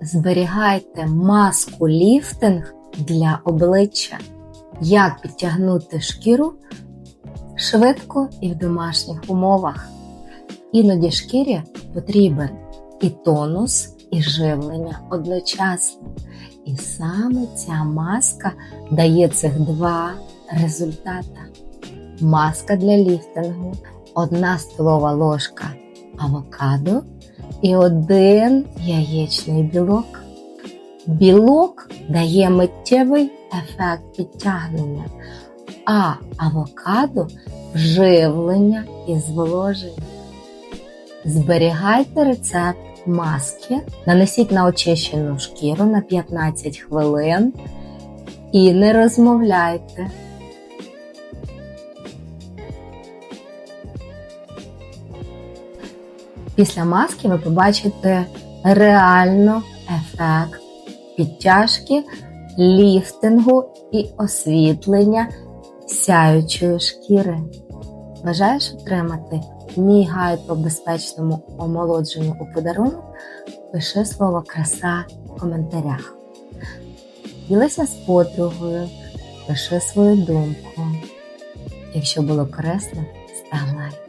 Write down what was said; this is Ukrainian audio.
Зберігайте маску ліфтинг для обличчя. Як підтягнути шкіру швидко і в домашніх умовах. Іноді шкірі потрібен і тонус, і живлення одночасно. І саме ця маска дає цих два результата. Маска для ліфтингу, одна столова ложка авокадо і один яєчний білок. Білок дає миттєвий ефект підтягнення, а авокадо вживлення і зволоження. Зберігайте рецепт маски, нанесіть на очищену шкіру на 15 хвилин і не розмовляйте. Після маски ви побачите реально ефект підтяжки, ліфтингу і освітлення сяючої шкіри. Бажаєш отримати мій гайд по безпечному омолодженню у подарунок? Пиши слово краса в коментарях. Ділися з подругою, пиши свою думку. Якщо було корисно, став лайк.